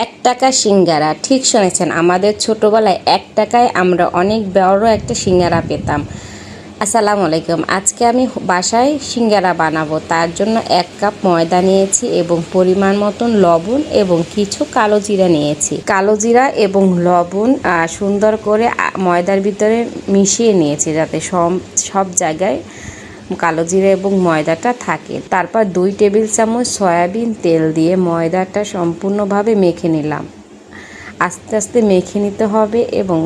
এক টাকা সিঙ্গারা। ঠিক শুনেছেন, আমাদের ছোটোবেলায় এক টাকায় আমরা অনেক বড় একটা সিঙ্গারা পেতাম। আসসালামু আলাইকুম, আজকে আমি বাসায় সিঙ্গারা বানাবো। তার জন্য এক কাপ ময়দা নিয়েছি এবং পরিমাণ মতন লবণ এবং কিছু কালো জিরা নিয়েছি। কালো জিরা এবং লবণ সুন্দর করে ময়দার ভিতরে মিশিয়ে নিয়েছি যাতে সব সব জায়গায় কালো জিরা এবং ময়দাটা থাকে। তারপর দুই টেবিল চামচ সয়াবিন তেল দিয়ে ময়দাটা সম্পূর্ণভাবে মেখে নিলাম। আস্তে আস্তে মেখে নিতে হবে এবং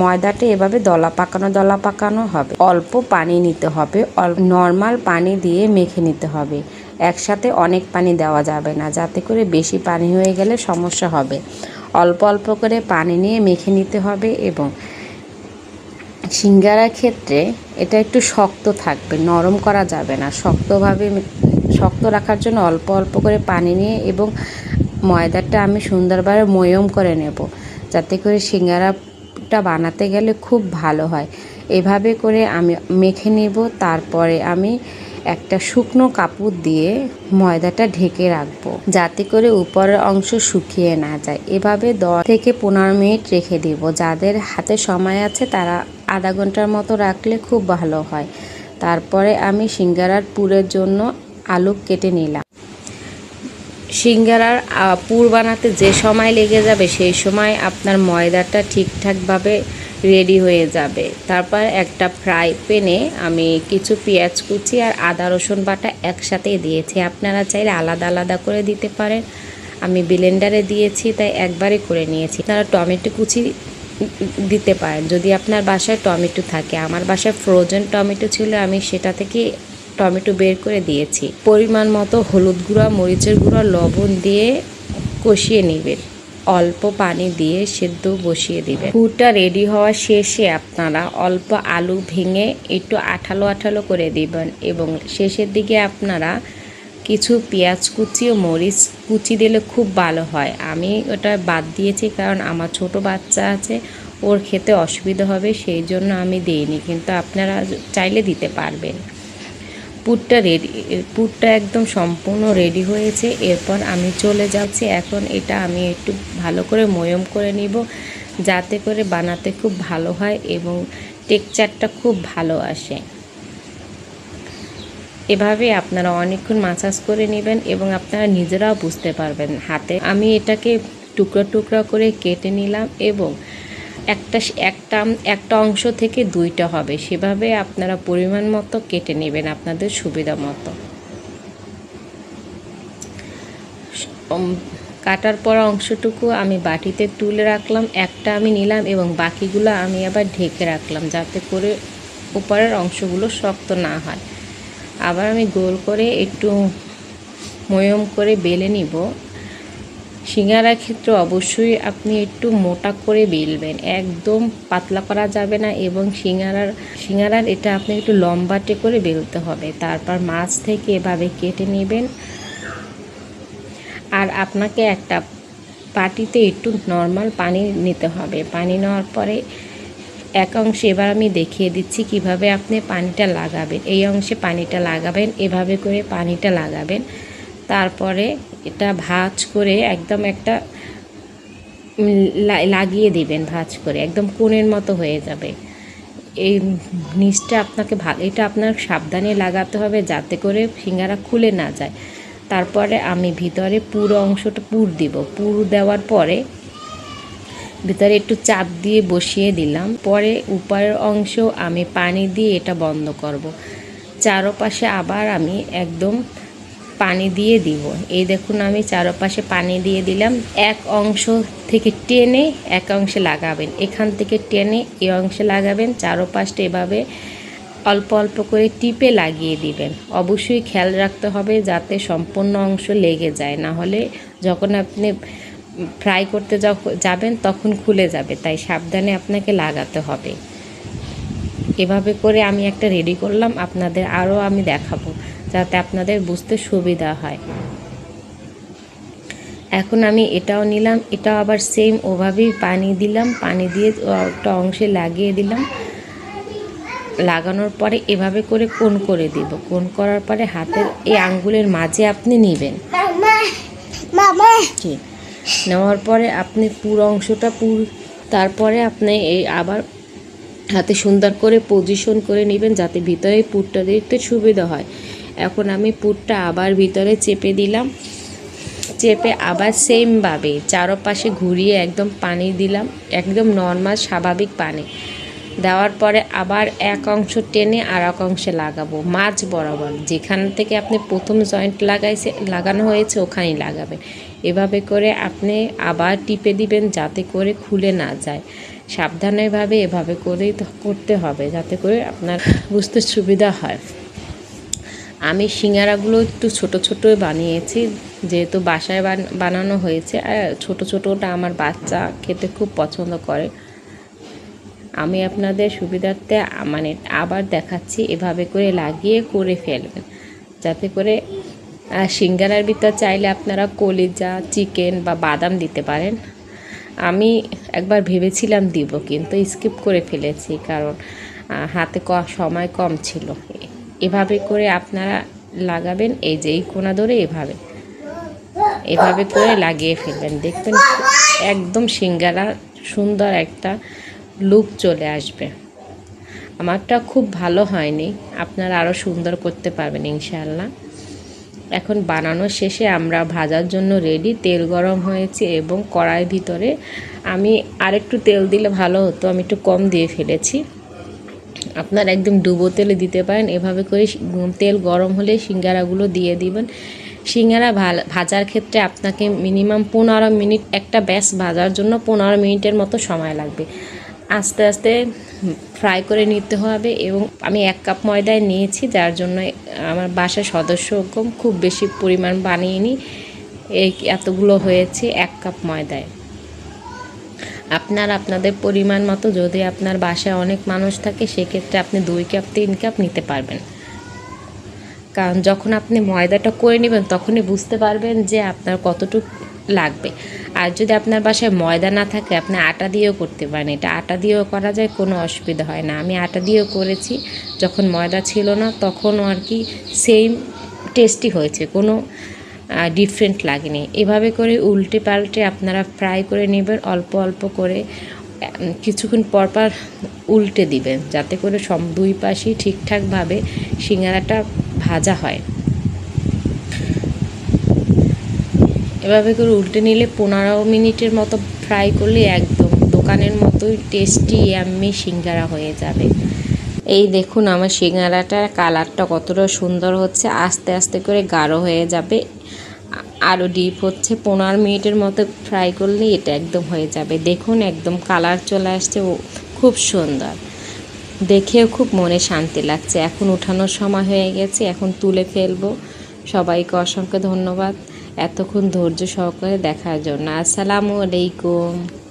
ময়দাটা এভাবে দলা পাকানো দলা পাকানো হবে। অল্প পানি নিতে হবে। নর্মাল পানি দিয়ে মেখে নিতে হবে। একসাথে অনেক পানি দেওয়া যাবে না। যাতে করে বেশি পানি হয়ে গেলে সমস্যা হবে। অল্প অল্প করে পানি নিয়ে মেখে নিতে হবে এবং সিঙ্গারার ক্ষেত্রে এটা একটু শক্ত থাকবে, নরম করা যাবে না। শক্তভাবে শক্ত রাখার জন্য অল্প অল্প করে পানি নিয়ে এবং ময়দাটা আমি সুন্দরভাবে ময়ম করে নেব। যাতে করে সিঙ্গারাটা বানাতে গেলে খুব ভালো হয়। এভাবে করে আমি মেখে নেব, তারপরে আমি একটা শুকনো কাপড় দিয়ে ময়দাটা ঢেকে রাখব, যাতে করে উপরের অংশ শুকিয়ে না যায়। এভাবে দশ থেকে পনেরো মিনিট রেখে দিব। যাদের হাতে সময় আছে, তারা আধা ঘণ্টার মতো রাখলে খুব ভালো হয়। তারপরে আমি সিঙ্গারার পুরের জন্য আলু কেটে নিলাম। সিঙ্গারার পুর বানাতে যে সময় লেগে যাবে, সেই সময় আপনার ময়দাটা ঠিকঠাকভাবে রেডি হয়ে যাবে। তারপর একটা ফ্রাই প্যানে আমি কিছু পেঁয়াজ কুচি আর আদা, রসুন বাটা একসাথে দিয়েছি। আপনারা চাইলে আলাদা আলাদা করে দিতে পারেন। আমি ব্লেন্ডারে দিয়েছি, তাই একবারে করে নিয়েছি। তারা টমেটো কুচি দিতে পারেন। যদি আপনার বাসায় টমেটো থাকে, আমার বাসায় ফ্রোজেন টমেটো ছিল, আমি সেটা থেকে টমেটো বের করে দিয়েছি। পরিমাণ মতো হলুদ গুঁড়া, মরিচের গুঁড়া, লবণ দিয়ে কষিয়ে নেবেন। অল্প পানি দিয়ে সেদ্ধ বসিয়ে দিবেন। পুরটা রেডি হওয়া শেষে আপনারা অল্প আলু ভেঙে একটু আঠালো আঠালো করে দিবেন এবং শেষের দিকে আপনারা কিছু পেঁয়াজ কুচি ও মরিচ কুচি দিলে খুব ভালো হয়। আমি ওটা বাদ দিয়েছি কারণ আমার ছোট বাচ্চা আছে, ওর খেতে অসুবিধা হবে, সেই জন্য আমি দিইনি। কিন্তু আপনারা চাইলে দিতে পারবেন। পুরটা রেডি পুরটা একদম সম্পূর্ণ রেডি হয়েছে। এরপর আমি চলে যাচ্ছি। এখন এটা আমি একটু ভালো করে ময়ম করে নিব, যাতে করে বানাতে খুব ভালো হয় এবং টেক্সচারটা খুব ভালো আসে। এভাবে আপনারা অনেকক্ষণ মাসাজ করে নেবেন এবং আপনারা নিজেরাও বুঝতে পারবেন হাতে। আমি এটাকে টুকরো টুকরো করে কেটে নিলাম এবং একটা একটা একটা অংশ থেকে দুইটা হবে। সেভাবে আপনারা পরিমাণ মতো কেটে নেবেন আপনাদের সুবিধা মতো। কাটার পর অংশটুকু আমি বাটিতে তুলে রাখলাম, একটা আমি নিলাম এবং বাকিগুলো আমি আবার ঢেকে রাখলাম যাতে করে উপরের অংশগুলো শক্ত না হয়। আবার আমি গোল করে একটু ময়ম করে বেলে নিব। সিঙ্গারার ক্ষেত্রে অবশ্যই আপনি একটু মোটা করে বেলবেন। একদম পাতলা করা যাবে না এবং সিঙ্গারার সিঙ্গারার এটা আপনি একটু লম্বাটে করে বেলতে হবে। তারপর মাছ থেকে এভাবে কেটে নেবেন। আর আপনাকে একটা পাটিতে একটু নর্মাল পানি নিতে হবে। পানি নেওয়ার পরে এক অংশে এবার আমি দেখিয়ে দিচ্ছি কীভাবে আপনি পানিটা লাগাবেন। এই অংশে পানিটা লাগাবেন, এভাবে করে পানিটা লাগাবেন। তারপরে এটা ভাজ করে একদম একটা লাগিয়ে দিবেন ভাজ করে, একদম কোণের মতো হয়ে যাবে। এই নিচটা আপনাকে ভালো এটা আপনার সাবধানে লাগাতে হবে যাতে করে সিঙ্গারা খুলে না যায়। তারপরে আমি ভিতরে পুরো অংশটা, পুর দিব। পুর দেওয়ার পরে ভিতরে একটু চাপ দিয়ে বসিয়ে দিলাম। পরে উপরের অংশ আমি পানি দিয়ে এটা বন্ধ করব। চারোপাশে আবার আমি একদম পানি দিয়ে দিব। এই দেখুন আমি চারোপাশে পানি দিয়ে দিলাম। এক অংশ থেকে টেনে এক অংশে লাগাবেন। এখান থেকে টেনে এই অংশে লাগাবেন। চারোপাশটা এভাবে অল্প অল্প করে টিপে লাগিয়ে দিবেন। অবশ্যই খেয়াল রাখতে হবে যাতে সম্পূর্ণ অংশ লেগে যায়। না হলে যখন আপনি ফ্রাই করতে যাবেন তখন খুলে যাবে। তাই সাবধানে আপনাকে লাগাতে হবে। এভাবে করে আমি একটা রেডি করলাম। আপনাদের আরও আমি দেখাবো। যাতে আপনাদের বুঝতে সুবিধা হয়। এখন আমি এটাও নিলাম, এটাও আবার সেম ওভাবেই পানি দিলাম, পানি দিয়ে একটা অংশে লাগিয়ে দিলাম। লাগানোর পরে এভাবে করে কোন করে দিব? কোন করার পরে হাতের এই আঙ্গুলের মাঝে আপনি নেবেন। নেওয়ার পরে আপনি পুরো অংশটা পুর, তারপরে আপনি এই আবার হাতে সুন্দর করে পজিশন করে নেবেন যাতে ভিতরে পুরটা দিতে সুবিধা হয়। এখন আমি পুরটা আবার ভিতরে চেপে দিলাম। চেপে আবার সেমভাবে চারপাশে ঘুরিয়ে একদম পানি দিলাম। একদম নর্মাল স্বাভাবিক পানি। দেওয়ার পরে আবার এক অংশ টেনে আর এক অংশে লাগাবো মাছ বরাবর। যেখান থেকে আপনি প্রথম জয়েন্ট লাগাইছে, লাগানো হয়েছে, ওখানেই লাগাবেন। এভাবে করে আপনি আবার টিপে দিবেন যাতে করে খুলে না যায়। সাবধানেভাবে এভাবে করেই করতে হবে, যাতে করে আপনার বুঝতে সুবিধা হয়। আমি সিঙ্গারাগুলো একটু ছোট ছোট বানিয়েছি, যেহেতু বাসায় বান- বানানো হয়েছে। আর ছোট ছোটোটা আমার বাচ্চা খেতে খুব পছন্দ করে। আমি আপনাদের সুবিধার্থে মানে আবার দেখাচ্ছি, এভাবে করে লাগিয়ে করে ফেলবেন। যাতে করে সিঙ্গারার ভিতর চাইলে আপনারা কলিজা, চিকেন বা বাদাম দিতে পারেন। আমি একবার ভেবেছিলাম দিব, কিন্তু স্কিপ করে ফেলেছি, কারণ হাতে সময় কম ছিল। এভাবে করে আপনারা লাগাবেন, এই যে এই কোনা ধরে এভাবে। এভাবে করে লাগিয়ে ফেলবেন। দেখবেন একদম সিঙ্গারা সুন্দর একটা লুক চলে আসবে। আমারটা খুব ভালো হয়নি। আপনারা আরও সুন্দর করতে পারবেন ইনশাল্লাহ এখন বানানো শেষে আমরা ভাজার জন্য রেডি তেল গরম হয়েছে এবং কড়াইয়ের ভিতরে আমি আরেকটু তেল দিলে ভালো হতো, আমি একটু কম দিয়ে ফেলেছি। আপনার একদম ডুবো তেলে দিতে পারেন। এভাবে করে তেল গরম হলে সিঙ্গারাগুলো দিয়ে দিবেন। সিঙ্গারা ভাজার ক্ষেত্রে আপনাকে মিনিমাম পনেরো মিনিট একটা ব্যাস ভাজার জন্য পনেরো মিনিটের মতো সময় লাগবে। আস্তে আস্তে ফ্রাই করে নিতে হবে এবং আমি এক কাপ ময়দায় নিয়েছি, যার জন্য আমার বাসার সদস্য খুব বেশি পরিমাণ বানিয়ে নিই এই এতগুলো হয়েছে এক কাপ ময়দায়। আপনার আপনাদের পরিমাণ মতো যদি আপনার বাসায় অনেক মানুষ থাকে, সেক্ষেত্রে আপনি দুই কাপ, তিন কাপ নিতে পারবেন। কারণ যখন আপনি ময়দাটা করে নেবেন, তখনই বুঝতে পারবেন যে আপনার কতটুকু লাগবে। আর যদি আপনার বাসায় ময়দা না থাকে, আপনি আটা দিয়েও করতে পারেন। এটা আটা দিয়েও করা যায়, কোনো অসুবিধা হয় না। আমি আটা দিয়েও করেছি। যখন ময়দা ছিল না, তখনও আর কি সেম টেস্টি হয়েছে। কোনো ডিফারেন্ট লাগেনি। এভাবে করে উল্টে পাল্টে আপনারা ফ্রাই করে নেবেন, অল্প অল্প করে কিছুক্ষণ পর পর উল্টে দিবেন, যাতে করে সব দুই পাশেই ঠিকঠাকভাবে সিঙ্গারাটা ভাজা হয়। এভাবে করে উল্টে নিলে পনেরো মিনিটের মতো ফ্রাই করলে একদম দোকানের মতোই টেস্টি আমি সিঙ্গারা হয়ে যাবে। এই দেখুন আমার সিঙ্গারাটার কালারটা কতটা সুন্দর হচ্ছে, আস্তে আস্তে করে গাঢ় হয়ে যাবে। আরও ডিপ হচ্ছে। পনেরো মিনিটের মতো ফ্রাই করলে এটা একদম হয়ে যাবে। দেখুন, একদম কালার চলে আসছে। ও, খুব সুন্দর। দেখেও খুব মনে শান্তি লাগছে। এখন উঠানোর সময় হয়ে গেছে। এখন তুলে ফেলব। সবাইকে অসংখ্য ধন্যবাদ। এতক্ষণ ধৈর্য সহকারে দেখার জন্য। আসসালামু আলাইকুম।